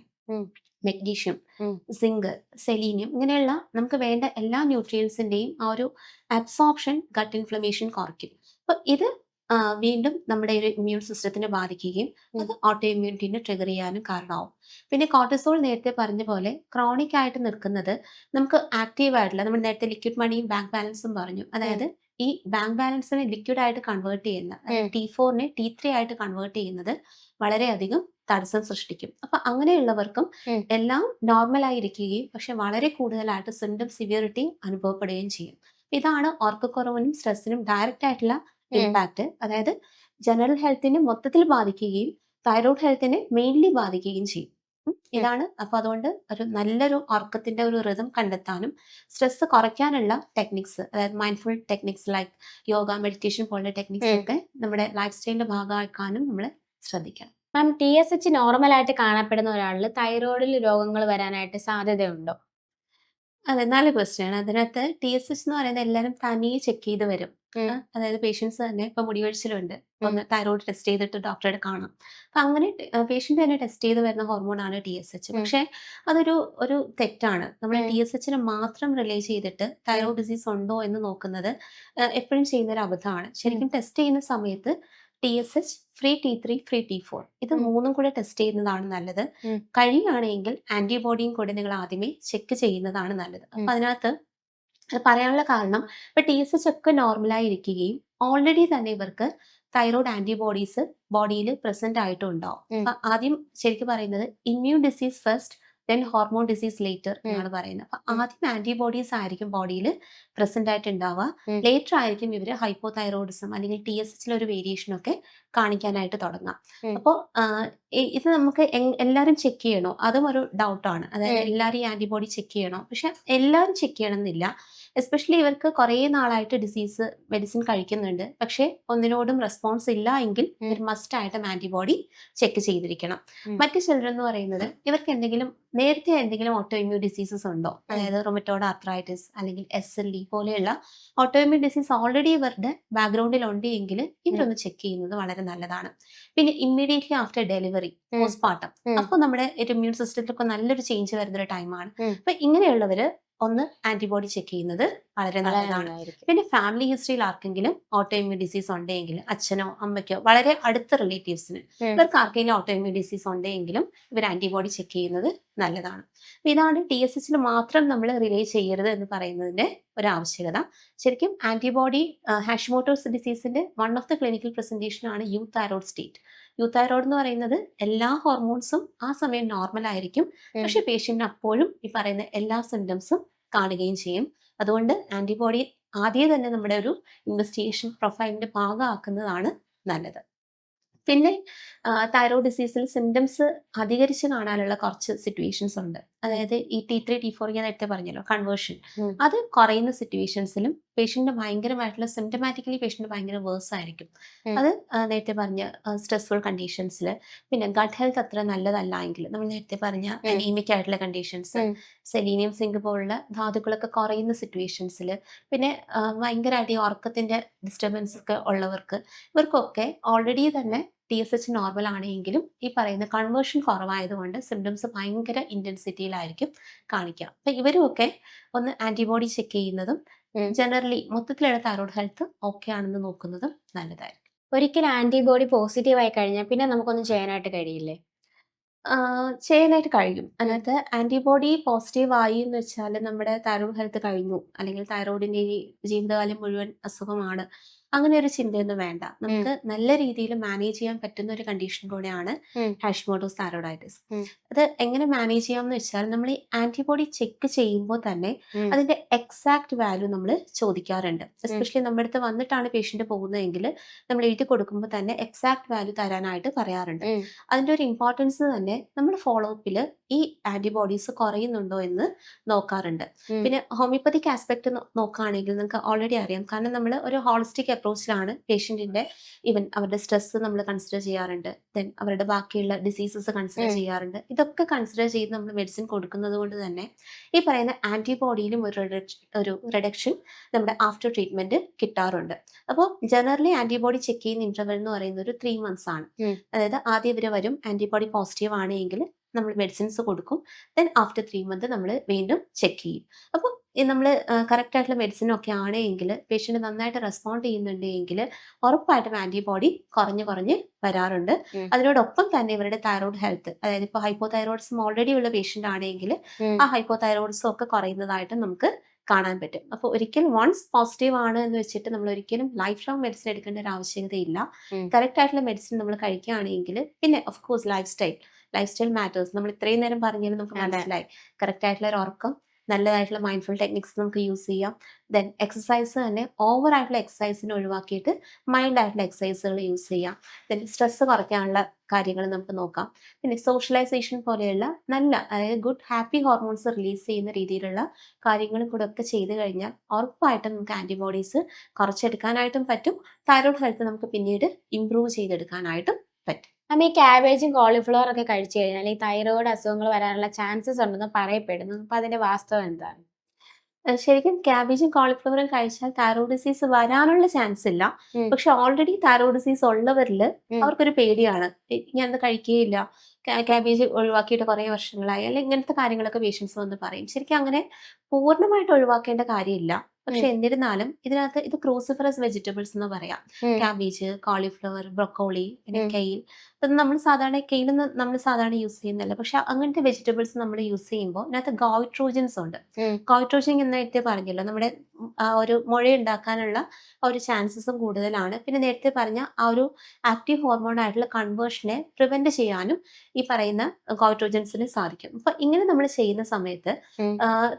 മെഗ്നീഷ്യം സിങ്ക് സെലീനിയം ഇങ്ങനെയുള്ള നമുക്ക് വേണ്ട എല്ലാ ന്യൂട്രിയൻസിന്റെയും ആ ഒരു അബ്സോർപ്ഷൻ ഗട്ട് ഇൻഫ്ലമേഷൻ കുറയ്ക്കും. അപ്പൊ ഇത് വീണ്ടും നമ്മുടെ ഒരു ഇമ്മ്യൂൺ സിസ്റ്റത്തിനെ ബാധിക്കുകയും അത് ഓട്ടോ ഇമ്മ്യൂണിറ്റിനെ ട്രിഗർ ചെയ്യാനും കാരണമാവും പിന്നെ കോർട്ടിസോൾ നേരത്തെ പറഞ്ഞ പോലെ ക്രോണിക് ആയിട്ട് നിൽക്കുന്നത് നമുക്ക് ആക്റ്റീവ് ആയിട്ടില്ല നമ്മൾ നേരത്തെ ലിക്വിഡ് മണിയും ബാങ്ക് ബാലൻസും പറഞ്ഞു അതായത് ഈ ബാങ്ക് ബാലൻസിനെ ലിക്വിഡ് ആയിട്ട് കൺവേർട്ട് ചെയ്യുന്ന. ടി ഫോറിനെ ടി ത്രീ ആയിട്ട് കൺവേർട്ട് ചെയ്യുന്നത് വളരെയധികം തടസ്സം സൃഷ്ടിക്കും അപ്പൊ അങ്ങനെയുള്ളവർക്കും. എല്ലാം നോർമൽ ആയിരിക്കുകയും പക്ഷെ വളരെ കൂടുതലായിട്ട് സിംറ്റം സിവിയറിറ്റി അനുഭവപ്പെടുകയും ചെയ്യും ഇതാണ് ഓർക്കക്കുറവിനും സ്ട്രെസ്സിനും ഡയറക്റ്റ് ആയിട്ടുള്ള. ഇമ്പാക്ട് അതായത് ജനറൽ ഹെൽത്തിനെ മൊത്തത്തിൽ ബാധിക്കുകയും തൈറോയ്ഡ് ഹെൽത്തിനെ മെയിൻലി ബാധിക്കുകയും ചെയ്യും. ഇതാണ്. അപ്പൊ അതുകൊണ്ട് ഒരു നല്ലൊരു ഉറക്കത്തിന്റെ ഒരു റിതം കണ്ടെത്താനും സ്ട്രെസ് കുറയ്ക്കാനുള്ള ടെക്നിക്സ് അതായത് mindful techniques like yoga meditation പോലുള്ള ടെക്നിക്സ് ഒക്കെ നമ്മുടെ ലൈഫ് സ്റ്റൈലിന്റെ ഭാഗമാക്കാനും നമ്മൾ ശ്രദ്ധിക്കണം. Ma'am T S H normal ആയിട്ട് കാണപ്പെടുന്ന ഒരാളിൽ തൈറോയിഡിൽ രോഗങ്ങൾ വരാനായിട്ട് സാധ്യതയുണ്ടോ? അതെ നല്ല ക്വസ്റ്റ്യൻ അതിനകത്ത് ടി എസ് എച്ച് എന്ന് പറയുന്നത് എല്ലാവരും തനിയെ ചെക്ക് ചെയ്ത് വരും. അതായത് പേഷ്യൻസ് തന്നെ ഇപ്പൊ മുടിവഴിച്ചിലുണ്ട് ഒന്ന് തൈറോയിഡ് ടെസ്റ്റ് ചെയ്തിട്ട് ഡോക്ടറെ കാണാം. അപ്പൊ അങ്ങനെ പേഷ്യന്റ് തന്നെ ടെസ്റ്റ് ചെയ്ത് വരുന്ന ഹോർമോൺ ആണ് ടി എസ് എച്ച് പക്ഷെ അതൊരു ഒരു തെറ്റാണ്. നമ്മൾ. ടി എസ് എച്ചിനെ മാത്രം റിലേ ചെയ്തിട്ട് തൈറോയിഡ് ഡിസീസ് ഉണ്ടോ എന്ന് നോക്കുന്നത് എപ്പോഴും ചെയ്യുന്ന ഒരു അബദ്ധമാണ്. ശരിക്കും ടെസ്റ്റ് ചെയ്യുന്ന സമയത്ത് T S H free T three free T four ഇത് മൂന്നും കൂടെ ടെസ്റ്റ് ചെയ്യുന്നതാണ് നല്ലത്. കഴിയുകയാണെങ്കിൽ ആന്റിബോഡിയും കൂടെ നിങ്ങൾ ആദ്യമേ ചെക്ക് ചെയ്യുന്നതാണ് നല്ലത്. അപ്പൊ അതിനകത്ത് അത് പറയാനുള്ള കാരണം ഇപ്പൊ ടി എസ് എച്ച് ഒക്കെ നോർമലായി ഇരിക്കുകയും ഓൾറെഡി തന്നെ ഇവർക്ക് തൈറോയ്ഡ് ആന്റിബോഡീസ് ബോഡിയിൽ പ്രസന്റ് ആയിട്ടുണ്ടാവും. അപ്പൊ ആദ്യം ശരിക്കും പറയുന്നത് immune disease first then hormone disease later. എന്നാണ് പറയുന്നത് അപ്പൊ. ആദ്യം ആന്റിബോഡീസ് ആയിരിക്കും ബോഡിയിൽ പ്രസന്റ് ആയിട്ട് ഉണ്ടാവുക. ലേറ്റർ ആയിരിക്കും ഇവർ ഹൈപ്പോ തൈറോയിഡിസം അല്ലെങ്കിൽ ടി എസ് എച്ചിലെ ഒരു വേരിയേഷൻ ഒക്കെ കാണിക്കാനായിട്ട് തുടങ്ങാം അപ്പോ അപ്പോൾ ഇത് നമുക്ക് എല്ലാവരും ചെക്ക് ചെയ്യണോ അതും ഒരു ഡൗട്ടാണ് അതായത്. എല്ലാവരും ആന്റിബോഡി ചെക്ക് ചെയ്യണോ പക്ഷെ എല്ലാവരും ചെക്ക് ചെയ്യണമെന്നില്ല എസ്പെഷ്യലി ഇവർക്ക് കുറേ നാളായിട്ട് ഡിസീസ് മെഡിസിൻ കഴിക്കുന്നുണ്ട്. പക്ഷേ ഒന്നിനോടും റെസ്പോൺസ് ഇല്ല എങ്കിൽ. ഇവർ മസ്റ്റ് ആയിട്ടും ആന്റിബോഡി ചെക്ക് ചെയ്തിരിക്കണം. മറ്റു ചിലർ എന്ന് പറയുന്നത് ഇവർക്ക് എന്തെങ്കിലും നേരത്തെ എന്തെങ്കിലും ഓട്ടോ ഇമ്മ്യൂൺ ഡിസീസസ് ഉണ്ടോ അതായത് റൊമറ്റോഡ് ആർത്രൈറ്റിസ് അല്ലെങ്കിൽ എസ് എൽ ഇ പോലെയുള്ള ഓട്ടോ ഇമ്മ്യൂൺ ഡിസീസ് ഓൾറെഡി ഇവരുടെ ബാക്ക്ഗ്രൗണ്ടിൽ ഉണ്ട് എങ്കിൽ ഇവരൊന്ന് ചെക്ക് ചെയ്യുന്നത് വളരെ നല്ലതാണ്. പിന്നെ ഇമ്മീഡിയറ്റ്ലി ആഫ്റ്റർ ഡെലിവറി. പോസ്റ്റ്മോർട്ടം അപ്പൊ അപ്പോൾ നമ്മുടെ ഒരു ഇമ്മ്യൂൺ സിസ്റ്റത്തിലൊക്കെ നല്ലൊരു ചേഞ്ച് വരുന്ന ഒരു ടൈമാണ്. അപ്പൊ ഇങ്ങനെയുള്ളവര് ഒന്ന് ആന്റിബോഡി ചെക്ക് ചെയ്യുന്നത് വളരെ നല്ലതാണ്. പിന്നെ ഫാമിലി ഹിസ്റ്ററിയിൽ ആർക്കെങ്കിലും ഓട്ടോ ഇമ്മ്യൂൺ ഡിസീസ് ഉണ്ടെങ്കിൽ അച്ഛനോ അമ്മയ്ക്കോ വളരെ അടുത്ത റിലേറ്റീവ്സിന്. ഇവർക്ക് ആർക്കെങ്കിലും ഓട്ടോ ഇമ്മ്യൂൺ ഡിസീസ് ഉണ്ടെങ്കിലും ഇവർ ആന്റിബോഡി ചെക്ക് ചെയ്യുന്നത് നല്ലതാണ് ഇതാണ് ടി എസ് എച്ചിൽ മാത്രം നമ്മൾ റിലേ ചെയ്യരുത് എന്ന് പറയുന്നതിന്റെ ഒരു ആവശ്യകത ശരിക്കും antibody Hashimoto's ഡിസീസിന്റെ one of the clinical presentation ആണ് euthyroid state euthyroid എന്ന് പറയുന്നത് എല്ലാ ഹോർമോൺസും ആ സമയം നോർമൽ ആയിരിക്കും. പക്ഷെ പേഷ്യന്റിന് അപ്പോഴും ഈ പറയുന്ന എല്ലാ സിംറ്റംസും കാണുകയും ചെയ്യും. അതുകൊണ്ട് ആന്റിബോഡി ആദ്യം തന്നെ നമ്മുടെ ഒരു ഇൻവെസ്റ്റിഗേഷൻ പ്രൊഫൈലിന്റെ ഭാഗമാക്കുന്നതാണ് നല്ലത്. പിന്നെ തൈറോയ്ഡ് ഡിസീസിൽ സിംറ്റംസ് അധികരിച്ച് കാണാനുള്ള കുറച്ച് സിറ്റുവേഷൻസ് ഉണ്ട്. അതായത് ഈ ടി ത്രീ ടി ഫോർ ഞാൻ നേരത്തെ പറഞ്ഞല്ലോ കൺവേർഷൻ അത് കുറയുന്ന സിറ്റുവേഷൻസിലും പേഷ്യന്റ് ഭയങ്കരമായിട്ടുള്ള സിംറ്റമാറ്റിക്കലി പേഷ്യന്റ് ഭയങ്കര വേഴ്സ് ആയിരിക്കും. അത് നേരത്തെ പറഞ്ഞ സ്ട്രെസ്ഫുൾ കണ്ടീഷൻസിൽ പിന്നെ ഗട്ട് ഹെൽത്ത് അത്ര നല്ലതല്ല എങ്കിൽ നമ്മൾ നേരത്തെ പറഞ്ഞ അനീമിക് ആയിട്ടുള്ള കണ്ടീഷൻസ് സെലീനിയം സിങ്ക് പോലുള്ള ധാതുക്കളൊക്കെ കുറയുന്ന സിറ്റുവേഷൻസിൽ പിന്നെ ഭയങ്കരമായിട്ട് ഈ ഉറക്കത്തിന്റെ ഡിസ്റ്റർബൻസ് ഒക്കെ ഉള്ളവർക്ക് ഇവർക്കൊക്കെ ഓൾറെഡി തന്നെ ടി എസ് എച്ച് നോർമൽ ആണെങ്കിലും ഈ പറയുന്ന കൺവേർഷൻ കുറവായതുകൊണ്ട് സിംറ്റംസ് ഭയങ്കര ഇന്റൻസിറ്റിയിലായിരിക്കും കാണിക്കുക. അപ്പം ഇവരുമൊക്കെ ഒന്ന് ആന്റിബോഡി ചെക്ക് ചെയ്യുന്നതും. ജനറലി മൊത്തത്തിലുള്ള തൈറോയ്ഡ് ഹെൽത്ത് ഓക്കെ ആണെന്ന് നോക്കുന്നതും നല്ലതായിരിക്കും. ഒരിക്കൽ ആന്റിബോഡി പോസിറ്റീവ് ആയി കഴിഞ്ഞാൽ പിന്നെ നമുക്കൊന്നും ചെയ്യാനായിട്ട് കഴിയില്ലേ? ചെയ്യാനായിട്ട് കഴിയും. അതിനകത്ത് ആന്റിബോഡി പോസിറ്റീവ് ആയി എന്ന് വെച്ചാൽ നമ്മുടെ തൈറോയ്ഡ് ഹെൽത്ത് കഴിഞ്ഞു. അല്ലെങ്കിൽ തൈറോയിഡിന്റെ ജീവിതകാലം മുഴുവൻ അസുഖമാണ്. അങ്ങനെ ഒരു ചിന്തയൊന്നും വേണ്ട. നമുക്ക് നല്ല രീതിയിൽ മാനേജ് ചെയ്യാൻ പറ്റുന്ന ഒരു കണ്ടീഷൻ കൂടെയാണ്. ഹാഷ്മോട്ടോസ് താരോഡൈറ്റിസ് അത് എങ്ങനെ മാനേജ് ചെയ്യാം എന്ന് വെച്ചാൽ നമ്മൾ ഈ ആന്റിബോഡി ചെക്ക് ചെയ്യുമ്പോൾ തന്നെ അതിന്റെ എക്സാക്ട് വാല്യൂ നമ്മൾ ചോദിക്കാറുണ്ട്. എസ്പെഷ്യലി നമ്മുടെ അടുത്ത് വന്നിട്ടാണ് പേഷ്യന്റ് പോകുന്നതെങ്കിൽ നമ്മൾ എഴുതി കൊടുക്കുമ്പോൾ തന്നെ എക്സാക്ട് വാല്യൂ തരാനായിട്ട് പറയാറുണ്ട്. അതിന്റെ ഒരു ഇമ്പോർട്ടൻസ് തന്നെ നമ്മൾ ഫോളോ അപ്പിൽ ഈ ആന്റിബോഡീസ് കുറയുന്നുണ്ടോ എന്ന് നോക്കാറുണ്ട്. പിന്നെ ഹോമിയോപ്പതിക് ആസ്പെക്ട് നോക്കുകയാണെങ്കിൽ നിങ്ങൾക്ക് ഓൾറെഡി അറിയാം. കാരണം നമ്മൾ ഒരു ഹോളിസ്റ്റിക് അപ്രോച്ചിലാണ് പേഷ്യന്റിന്റെ ഈവൻ അവരുടെ സ്ട്രെസ് നമ്മൾ കൺസിഡർ ചെയ്യാറുണ്ട്. ദെൻ അവരുടെ ബാക്കിയുള്ള ഡിസീസസ് കൺസിഡർ ചെയ്യാറുണ്ട്. ഇതൊക്കെ കൺസിഡർ ചെയ്ത് നമ്മൾ മെഡിസിൻ കൊടുക്കുന്നത് കൊണ്ട് തന്നെ ഈ പറയുന്ന ആന്റിബോഡിയിലും ഒരു റിഡക്ഷൻ ഒരു റിഡക്ഷൻ നമ്മുടെ ആഫ്റ്റർ ട്രീറ്റ്മെന്റ് കിട്ടാറുണ്ട്. അപ്പോൾ ജനറലി ആന്റിബോഡി ചെക്ക് ചെയ്യുന്ന ഇന്റർവെൽ എന്ന് പറയുന്നത് ഒരു ത്രീ മന്ത്സ് ആണ്. അതായത് ആദ്യം ഇവർ വരും ആന്റിബോഡി പോസിറ്റീവ് ആണെങ്കിൽ നമ്മൾ മെഡിസിൻസ് കൊടുക്കും. ദെൻ ആഫ്റ്റർ ത്രീ മന്ത് നമ്മൾ വീണ്ടും ചെക്ക് ചെയ്യും. അപ്പോൾ നമ്മൾ കറക്റ്റ് ആയിട്ടുള്ള മെഡിസിൻ ഒക്കെ ആണെങ്കിൽ പേഷ്യന്റ് നന്നായിട്ട് റെസ്പോണ്ട് ചെയ്യുന്നുണ്ടെങ്കിൽ ഉറപ്പായിട്ടും ആന്റിബോഡി കുറഞ്ഞ് കുറഞ്ഞ് വരാറുണ്ട്. അതിനോടൊപ്പം തന്നെ ഇവരുടെ തൈറോയ്ഡ് ഹെൽത്ത് അതായത് ഇപ്പോൾ ഹൈപ്പോ തൈറോയിഡ്സും ഓൾറെഡി ഉള്ള പേഷ്യന്റ് ആണെങ്കിൽ ആ ഹൈപ്പോ തൈറോയിഡ്സും ഒക്കെ കുറയുന്നതായിട്ട് നമുക്ക് കാണാൻ പറ്റും. അപ്പോൾ ഒരിക്കലും വൺസ് പോസിറ്റീവ് ആണ് എന്ന് വെച്ചിട്ട് നമ്മൾ ഒരിക്കലും ലൈഫ് ലോങ് മെഡിസിൻ എടുക്കേണ്ട ഒരു ആവശ്യകതയില്ല. കറക്റ്റ് ആയിട്ടുള്ള മെഡിസിൻ നമ്മൾ കഴിക്കുകയാണെങ്കിൽ പിന്നെ of course life style life style matters നമ്മൾ ഇത്രയും നേരം പറഞ്ഞാലും നമുക്ക് മനസ്സിലായി. കറക്റ്റ് ആയിട്ടുള്ള ഒരു ഉറക്കം നല്ലതായിട്ടുള്ള മൈൻഡ്ഫുൾ ടെക്നിക്സ് നമുക്ക് യൂസ് ചെയ്യാം. ദെൻ എക്സസൈസ് തന്നെ ഓവർ ആയിട്ടുള്ള എക്സസൈസിനെ ഒഴിവാക്കിയിട്ട് മൈൽഡ് ആയിട്ടുള്ള എക്സസൈസുകൾ യൂസ് ചെയ്യാം. ദെൻ സ്ട്രെസ് കുറയ്ക്കാനുള്ള കാര്യങ്ങൾ നമുക്ക് നോക്കാം. പിന്നെ സോഷ്യലൈസേഷൻ പോലെയുള്ള നല്ല അതായത് ഗുഡ് ഹാപ്പി ഹോർമോൺസ് റിലീസ് ചെയ്യുന്ന രീതിയിലുള്ള കാര്യങ്ങളും കൂടെ ഒക്കെ ചെയ്തു കഴിഞ്ഞാൽ ഉറപ്പായിട്ടും നമുക്ക് ആന്റിബോഡീസ് കുറച്ചെടുക്കാനായിട്ടും പറ്റും. തൈറോയ്ഡ് ഹെൽത്ത് നമുക്ക് പിന്നീട് ഇമ്പ്രൂവ് ചെയ്തെടുക്കാനായിട്ടും നമ്മ ഈ ക്യാബേജും കോളിഫ്ലവർ ഒക്കെ കഴിച്ചു കഴിഞ്ഞാൽ ഈ തൈറോയ്ഡ് അസുഖങ്ങൾ വരാനുള്ള ചാൻസസ് ഉണ്ടെന്ന് പറയപ്പെടുന്നു. അപ്പം അതിന്റെ വാസ്തവം എന്താണ്? ശരിക്കും ക്യാബേജും കോളിഫ്ലവറും കഴിച്ചാൽ തൈറോയ്ഡ് ഡിസീസ് വരാനുള്ള ചാൻസ് ഇല്ല. പക്ഷെ ഓൾറെഡി തൈറോയ്ഡ് ഡിസീസ് ഉള്ളവരിൽ അവർക്കൊരു പേടിയാണ്. "ഏയ് ഞാനത് കഴിക്കുകയില്ല ക്യാബേജ് ഒഴിവാക്കിയിട്ട് കുറേ വർഷങ്ങളായി. അല്ലെങ്കിൽ ഇങ്ങനത്തെ കാര്യങ്ങളൊക്കെ പേഷ്യൻസ് വന്ന് പറയും. ശരിക്കും അങ്ങനെ പൂർണമായിട്ട് ഒഴിവാക്കേണ്ട കാര്യമില്ല. പക്ഷെ എന്നിരുന്നാലും ഇതിനകത്ത് ഇത് ക്രൂസിഫറസ് വെജിറ്റബിൾസ് എന്ന് പറയാം. ക്യാബേജ് കോളിഫ്ലവർ ബ്രൊക്കോളി പിന്നെ കെയിൽ ഇതൊന്നും നമ്മൾ സാധാരണ കെയിലൊന്നും നമ്മൾ സാധാരണ യൂസ് ചെയ്യുന്നില്ല പക്ഷെ അങ്ങനത്തെ വെജിറ്റബിൾസ് നമ്മൾ യൂസ് ചെയ്യുമ്പോൾ അതിനകത്ത് ഗോയിട്രോജൻസ് ഉണ്ട്. ഗോയിട്രോജൻ എന്ന് നേരത്തെ പറഞ്ഞല്ലോ നമ്മുടെ ഒരു മുഴ ഉണ്ടാക്കാനുള്ള ഒരു ചാൻസസും കൂടുതലാണ്. പിന്നെ നേരത്തെ പറഞ്ഞ ആ ഒരു ആക്റ്റീവ് ഹോർമോൺ ആയിട്ടുള്ള കൺവേർഷനെ പ്രിവെന്റ് ചെയ്യാനും ഈ പറയുന്ന ഗോയിട്രോജൻസിന് സാധിക്കും. അപ്പൊ ഇങ്ങനെ നമ്മൾ ചെയ്യുന്ന സമയത്ത്.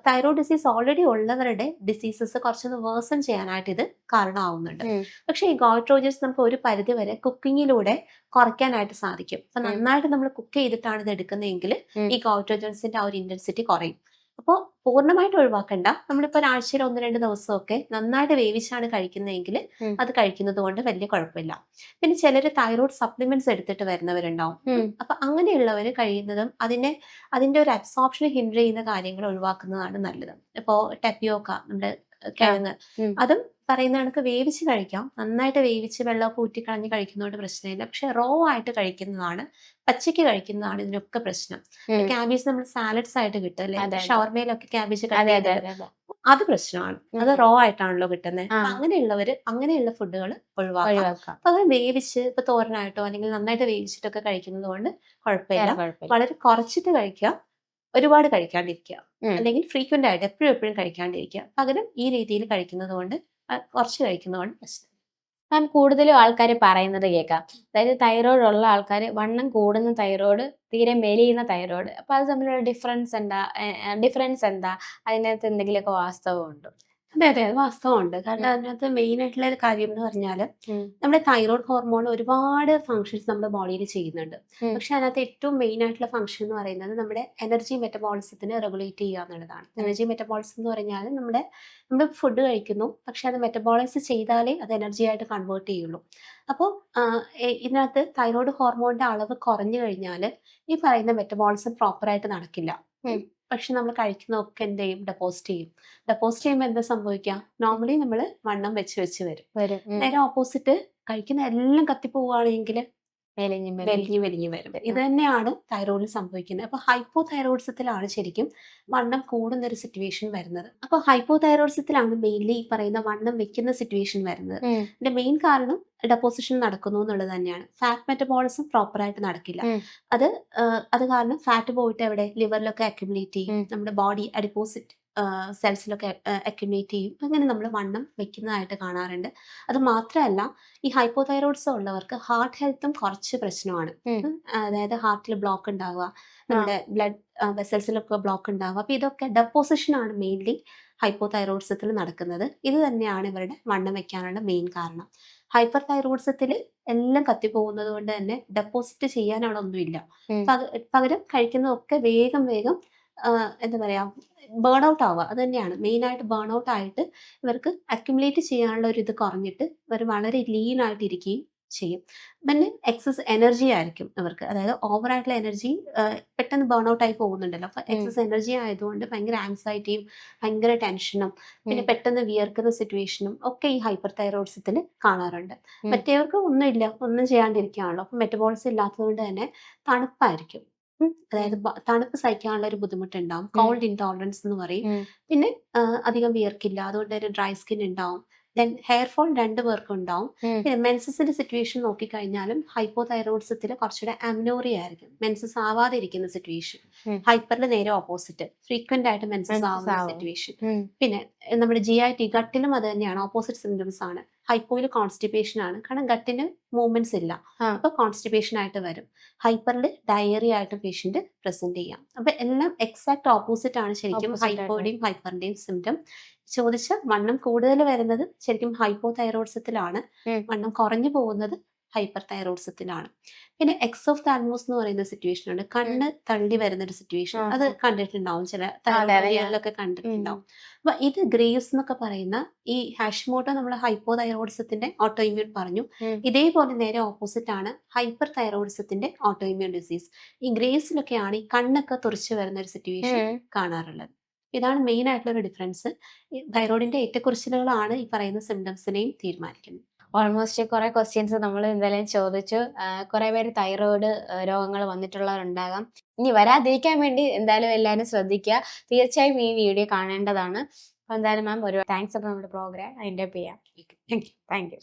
തൈറോയ്ഡ് ഡിസീസ് ഓൾറെഡി ഉള്ളവരുടെ ഡിസീസസ് കുറച്ചൊന്ന് വേഴ്സൺ ചെയ്യാനായിട്ട് ഇത് കാരണമാവുന്നുണ്ട്. പക്ഷെ പക്ഷേ ഈ ഗോയിട്രോജൻസ് നമുക്ക് ഒരു പരിധി വരെ കുക്കിങ്ങിലൂടെ കുറയ്ക്കാനായിട്ട് സാധിക്കും. അപ്പൊ നന്നായിട്ട് നമ്മൾ കുക്ക് ചെയ്തിട്ടാണ് ഇത് എടുക്കുന്നതെങ്കിൽ ഈ കോട്ടോജൻസിന്റെ ആ ഒരു ഇന്റൻസിറ്റി കുറയും. അപ്പോൾ പൂർണമായിട്ട് ഒഴിവാക്കണ്ട. നമ്മളിപ്പോൾ ഒരാഴ്ചയിൽ ഒന്ന് രണ്ട് ദിവസമൊക്കെ നന്നായിട്ട് വേവിച്ചാണ് കഴിക്കുന്നതെങ്കിൽ അത് കഴിക്കുന്നത് കൊണ്ട് വലിയ കുഴപ്പമില്ല. പിന്നെ ചിലർ തൈറോയ്ഡ് സപ്ലിമെന്റ്സ് എടുത്തിട്ട് വരുന്നവരുണ്ടാവും. അപ്പൊ അങ്ങനെയുള്ളവർ കഴിയുന്നതും അതിനെ അതിന്റെ ഒരു അബ്സോർപ്ഷൻ ഹിൻഡർ ചെയ്യുന്ന കാര്യങ്ങൾ ഒഴിവാക്കുന്നതാണ് നല്ലത്. ഇപ്പോൾ ടെപ്പിയോക്ക നമ്മുടെ കിഴങ്ങ്. അതും പറയുന്ന കണക്ക് വേവിച്ച് കഴിക്കാം. നന്നായിട്ട് വേവിച്ച് വെള്ളമൊക്കെ ഊറ്റിക്കളഞ്ഞ് കഴിക്കുന്നതുകൊണ്ട് പ്രശ്നമില്ല. പക്ഷെ റോ ആയിട്ട് കഴിക്കുന്നതാണ് പച്ചയ്ക്ക് കഴിക്കുന്നതാണ് ഇതിനൊക്കെ പ്രശ്നം. ക്യാബേജ് നമ്മൾ സാലഡ്സ് ആയിട്ട് കിട്ടും അല്ലെ. ഷവർമയിലൊക്കെ ക്യാബേജ് അതെ പ്രശ്നമാണ്. അത് റോ ആയിട്ടാണല്ലോ കിട്ടുന്നത്. അങ്ങനെയുള്ളവര് അങ്ങനെയുള്ള ഫുഡുകൾ ഒഴിവാക്കാം. അപ്പൊ അത് വേവിച്ച് ഇപ്പൊ തോരനായിട്ടോ അല്ലെങ്കിൽ നന്നായിട്ട് വേവിച്ചിട്ടൊക്കെ കഴിക്കുന്നത് കൊണ്ട് കുഴപ്പമില്ല കുഴപ്പമില്ല. വളരെ കുറച്ചിട്ട് കഴിക്കുക ഒരുപാട് കഴിക്കാണ്ടിരിക്കുക. അല്ലെങ്കിൽ ഫ്രീക്വന്റ് ആയിട്ട് എപ്പോഴും എപ്പോഴും കഴിക്കാണ്ടിരിക്കുക. പകരം ഈ രീതിയിൽ കഴിക്കുന്നത് കൊണ്ട് കുറച്ച് കഴിക്കുന്നതുകൊണ്ട് പ്രശ്നം. മാം കൂടുതലും ആൾക്കാർ പറയുന്നത് കേൾക്കാം. അതായത് തൈറോയ്ഡ് ഉള്ള ആൾക്കാർ വണ്ണം കൂടുന്ന തൈറോയ്ഡ് തീരെ മെലിയുന്ന തൈറോയ്ഡ്. അപ്പൊ അത് തമ്മിലുള്ള ഡിഫറൻസ് എന്താ? ഡിഫറൻസ് എന്താ? അതിനകത്ത് എന്തെങ്കിലുമൊക്കെ വാസ്തവം ഉണ്ടോ അതെ അതെ. അത് വാസ്തവമുണ്ട്. കാരണം അതിനകത്ത് മെയിൻ ആയിട്ടുള്ള ഒരു കാര്യം എന്ന് പറഞ്ഞാൽ നമ്മുടെ തൈറോയ്ഡ് ഹോർമോൺ ഒരുപാട് ഫങ്ഷൻസ് നമ്മുടെ ബോഡിയിൽ ചെയ്യുന്നുണ്ട്. പക്ഷെ അതിനകത്ത് ഏറ്റവും മെയിൻ ആയിട്ടുള്ള ഫംഗ്ഷൻ എന്ന് പറയുന്നത് നമ്മുടെ എനർജി മെറ്റബോളിസത്തിനെ റെഗുലേറ്റ് ചെയ്യുക എന്നുള്ളതാണ്. എനർജി മെറ്റബോളിസം എന്ന് പറഞ്ഞാൽ നമ്മുടെ നമ്മൾ ഫുഡ് കഴിക്കുന്നു പക്ഷെ അത് മെറ്റബോളിസ് ചെയ്താലേ അത് എനർജി ആയിട്ട് കൺവേർട്ട് ചെയ്യുള്ളൂ. അപ്പോൾ ഇതിനകത്ത് തൈറോയ്ഡ് ഹോർമോണിന്റെ അളവ് കുറഞ്ഞു കഴിഞ്ഞാൽ ഈ പറയുന്ന മെറ്റബോളിസം പ്രോപ്പറായിട്ട് നടക്കില്ല. പക്ഷെ നമ്മൾ കഴിക്കുന്നതൊക്കെ എന്ത് ചെയ്യും? ഡെപ്പോസിറ്റ് ചെയ്യും. ഡെപ്പോസിറ്റ് ചെയ്യുമ്പോൾ എന്താ സംഭവിക്കുക നോർമലി നമ്മൾ വണ്ണം വെച്ച് വെച്ച് വരും. നേരെ ഓപ്പോസിറ്റ് കഴിക്കുന്ന എല്ലാം കത്തിപ്പോവുകയാണെങ്കിൽ വലിഞ്ഞു വലിഞ്ഞു വരും. ഇത് തന്നെയാണ് തൈറോയിഡിൽ സംഭവിക്കുന്നത്. അപ്പൊ ഹൈപ്പോ തൈറോയിഡ്സത്തിലാണ് ശരിക്കും വണ്ണം കൂടുന്ന ഒരു സിറ്റുവേഷൻ വരുന്നത്. അപ്പൊ ഹൈപ്പോ തൈറോയിഡ്സത്തിലാണ് മെയിൻലി ഈ പറയുന്ന വണ്ണം വെക്കുന്ന സിറ്റുവേഷൻ വരുന്നത്. അതിന്റെ മെയിൻ കാരണം ഡെപ്പോസിഷൻ നടക്കുന്നു എന്നുള്ളത് തന്നെയാണ്. ഫാറ്റ് മെറ്റബോളിസം പ്രോപ്പർ ആയിട്ട് നടക്കില്ല. അത് അത് കാരണം ഫാറ്റ് പോയിട്ട് എവിടെ ലിവറിലൊക്കെ അക്യുമുലേറ്റ് ചെയ്യും. നമ്മുടെ ബോഡി അഡിപ്പോസിറ്റ് സെൽസിലൊക്കെ അക്യുമുലേറ്റ് ചെയ്യും അങ്ങനെ നമ്മൾ വണ്ണം വെക്കുന്നതായിട്ട് കാണാറുണ്ട്. അത് മാത്രമല്ല ഈ ഹൈപ്പോതൈറോയിഡ്സ് ഉള്ളവർക്ക് ഹാർട്ട് ഹെൽത്തും കുറച്ച് പ്രശ്നമാണ്. അതായത് ഹാർട്ടിൽ ബ്ലോക്ക് ഉണ്ടാവുക നമ്മുടെ ബ്ലഡ് വെസൽസിലൊക്കെ ബ്ലോക്ക് ഉണ്ടാവുക. അപ്പൊ ഇതൊക്കെ ഡെപ്പോസിഷൻ ആണ് മെയിൻലി ഹൈപ്പോതൈറോയിഡ്സത്തിൽ നടക്കുന്നത്. ഇത് തന്നെയാണ് ഇവരുടെ വണ്ണം വെക്കാനുള്ള മെയിൻ കാരണം. ഹൈപ്പർ തൈറോയിഡ്സത്തിൽ എല്ലാം കത്തിപ്പോകുന്നത് കൊണ്ട് തന്നെ ഡെപ്പോസിറ്റ് ചെയ്യാനാണൊന്നുമില്ല ഒന്നുമില്ല. പക- പകരം കഴിക്കുന്നതൊക്കെ വേഗം വേഗം എന്താ പറയാ ബേൺ ഔട്ട് ആവുക. അത് തന്നെയാണ്. മെയിൻ ആയിട്ട് ബേൺ ഔട്ട് ആയിട്ട് ഇവർക്ക് അക്യുമുലേറ്റ് ചെയ്യാനുള്ള ഒരു ഇത് കുറഞ്ഞിട്ട് ഇവർ വളരെ ലീൻ ആയിട്ട് ഇരിക്കുകയും ചെയ്യും. പിന്നെ എക്സസ് എനർജി ആയിരിക്കും ഇവർക്ക്. അതായത് ഓവർ ആയിട്ടുള്ള എനർജി പെട്ടെന്ന് ബേൺ ഔട്ട് ആയി പോകുന്നുണ്ടല്ലോ. അപ്പൊ എക്സസ് എനർജി ആയതുകൊണ്ട് ഭയങ്കര ആൻസൈറ്റിയും ഭയങ്കര ടെൻഷനും പിന്നെ പെട്ടെന്ന് വിയർക്കുന്ന സിറ്റുവേഷനും ഒക്കെ ഈ ഹൈപ്പർ തൈറോയിഡ്സത്തിൽ കാണാറുണ്ട് മറ്റേവർക്ക് ഒന്നും ഇല്ല ഒന്നും ചെയ്യാണ്ടിരിക്കുകയാണല്ലോ. അപ്പൊ മെറ്റബോളിസം ഇല്ലാത്തതുകൊണ്ട് തന്നെ തണുപ്പായിരിക്കും. അതായത് തണുപ്പ് സഹിക്കാനുള്ള ഒരു ബുദ്ധിമുട്ടുണ്ടാവും. കോൾഡ് ഇൻടോളറൻസ് എന്ന് പറയും. പിന്നെ അധികം വിയർക്കില്ല. അതുകൊണ്ട് ഒരു ഡ്രൈ സ്കിൻ ഉണ്ടാവും. ദെൻ ഹെയർ ഫോൾ രണ്ടു പേർക്കും ഉണ്ടാവും. പിന്നെ മെൻസസിന്റെ സിറ്റുവേഷൻ നോക്കിക്കഴിഞ്ഞാലും ഹൈപ്പോ തൈറോയിഡ്സത്തിൽ കുറച്ചുകൂടെ അമിനോറിയ ആയിരിക്കും. മെൻസസ് ആവാതെ ഇരിക്കുന്ന സിറ്റുവേഷൻ ഹൈപ്പറിന്റെ നേരെ ഓപ്പോസിറ്റ് ഫ്രീക്വന്റ് ആയിട്ട് മെൻസസ് ആവുന്ന സിറ്റുവേഷൻ പിന്നെ നമ്മുടെ ജി ഐ ടി ഗട്ടിലും അത് തന്നെയാണ്. ഓപ്പോസിറ്റ് സിംറ്റംസ് ആണ്. ഹൈപ്പോയിൽ കോൺസ്റ്റിപ്പേഷൻ ആണ്. കാരണം ഗട്ടിന് മൂവ്മെന്റ്സ് ഇല്ല. അപ്പോൾ അപ്പൊ കോൺസ്റ്റിപ്പേഷൻ ആയിട്ട് വരും. ഹൈപ്പറിൽ ഡയറി ആയിട്ട് പേഷ്യന്റ് പ്രസന്റ് ചെയ്യാം. അപ്പൊ എല്ലാം എക്സാക്ട് ഓപ്പോസിറ്റ് ആണ് ശരിക്കും ഹൈപ്പോയുടെയും ഹൈപ്പറിന്റെയും സിംറ്റം ചോദിച്ച വണ്ണം കൂടുതൽ വരുന്നത് ശരിക്കും ഹൈപ്പോ തൈറോയിഡ്സത്തിലാണ് വണ്ണം കുറഞ്ഞു പോകുന്നത് ഹൈപ്പർ തൈറോയിഡ്സത്തിലാണ് പിന്നെ എക്സ് ഓഫ് താൽമോസ് എന്ന് പറയുന്ന സിറ്റുവേഷൻ ഉണ്ട്. കണ്ണ് തള്ളി വരുന്ന ഒരു സിറ്റുവേഷൻ അത്. കണ്ടിട്ടുണ്ടാവും. ചില തലവേദനകളിലൊക്കെ കണ്ടിട്ടുണ്ടാവും. അപ്പൊ ഇത് ഗ്രേവ്സ് എന്നൊക്കെ പറയുന്ന ഈ ഹാഷ്മോട്ടോ നമ്മൾ ഹൈപ്പോ തൈറോയിഡ്സത്തിന്റെ ഓട്ടോ ഇമ്യൂൺ പറഞ്ഞു ഇതേപോലെ നേരെ ഓപ്പോസിറ്റ് ആണ് ഹൈപ്പർ തൈറോയിഡ്സത്തിന്റെ ഓട്ടോ ഇമ്യൂൺ ഡിസീസ് ഈ ഗ്രേവ്സിലൊക്കെയാണ് ഈ കണ്ണൊക്കെ തുറച്ചു വരുന്ന ഒരു സിറ്റുവേഷൻ കാണാറുള്ളത്. ഇതാണ് മെയിൻ ആയിട്ടുള്ള ഒരു ഡിഫറൻസ് തൈറോയിഡിന്റെ ഏറ്റക്കുറിച്ചിലുകളാണ് ഈ പറയുന്ന സിംറ്റംസിനെയും തീരുമാനിക്കുന്നത്. ഓൾമോസ്റ്റ് കുറെ ക്വസ്റ്റ്യൻസ് നമ്മൾ എന്തായാലും ചോദിച്ചു. കുറെ പേര് തൈറോയിഡ് രോഗങ്ങൾ വന്നിട്ടുള്ളവരുണ്ടാകാം. ഇനി വരാതിരിക്കാൻ വേണ്ടി എന്തായാലും എല്ലാവരും ശ്രദ്ധിക്കുക. തീർച്ചയായും ഈ വീഡിയോ കാണേണ്ടതാണ്. അപ്പൊ എന്തായാലും മാം ഒരു താങ്ക്സ് അപ്പൊ നമ്മുടെ പ്രോഗ്രാം അതിന്റെ ചെയ്യാം താങ്ക് യു താങ്ക് യു